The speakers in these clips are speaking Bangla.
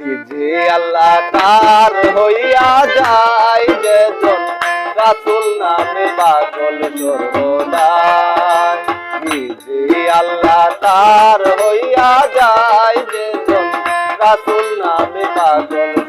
যে আল্লাহ তার হইয়া যায় যেজন রাসুল নামে পাগল সর্বদাই যে আল্লাহ তার হইয়া যায় যেজন রাসুল নামে পাগল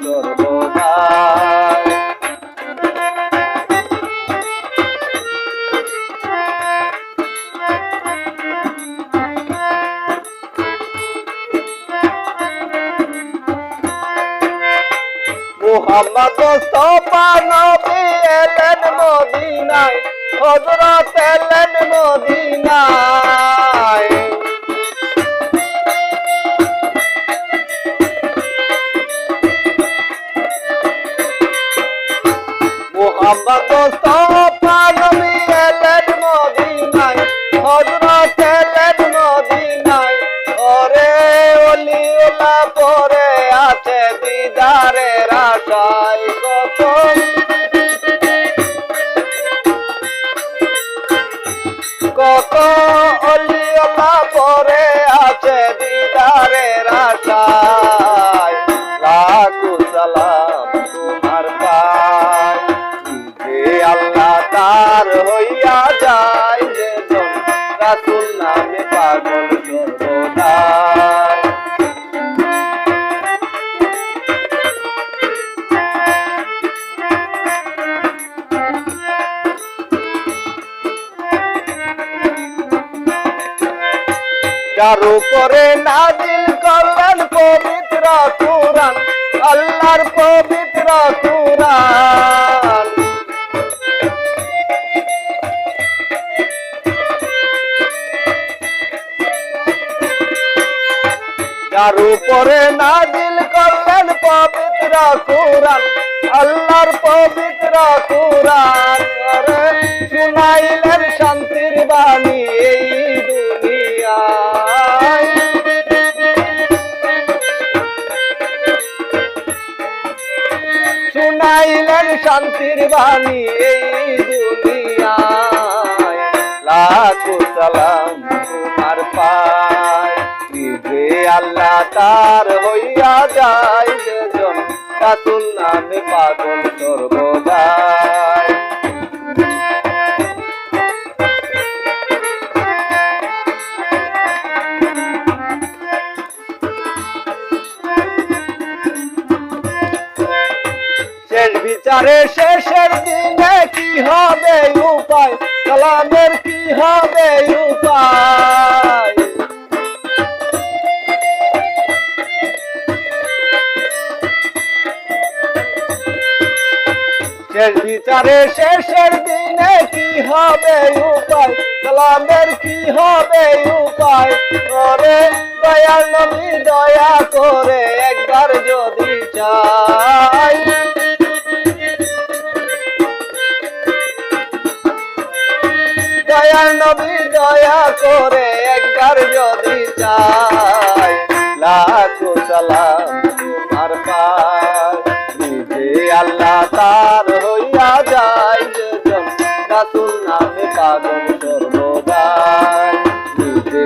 মুহাম্মদ মোস্তফা নবী এলেন মদিনায় হযরত এলেন মদিনায়। মোহাম্মদ মুস্তাফা ওলা পরে আছে দিদারের আশায়। লাখো সালাম তোমার পায়। আল্লাহ তার হইয়া যায় যে রাসুল নামে পাগল যার উপরে নাজিল করলেন পবিত্র কুরআন, আল্লাহর পবিত্র কুরআন। যার উপরে নাজিল করলেন পবিত্র কুরআন, আল্লাহর পবিত্র কুরআন। শুনাইলেন শান্তির বাণী শুনাইলেন শান্তির বাণী এই দুনিয়ায়। সালাম তোমার পায়। যে আল্লাহ তার হইয়া যায় রাসুল নামে পাগল সর্বদাই বিচারে শেষের দিনে কি হবে উপায়? কালামের কি হবে উপায়? শেষ বিচারে শেষের দিনে কি হবে উপায়? কালামের কি হবে উপায়? করে দয়াল নবী দয়া করে একবার যদি চাই দয়া করে একবার যদি চাই, লাখো সালাম তোমার পায়। নিজে আল্লাহ তার হইয়া যায় যেজন রাসুল নামে পাগল সর্বদাই। নিজে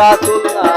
বাতুল্লা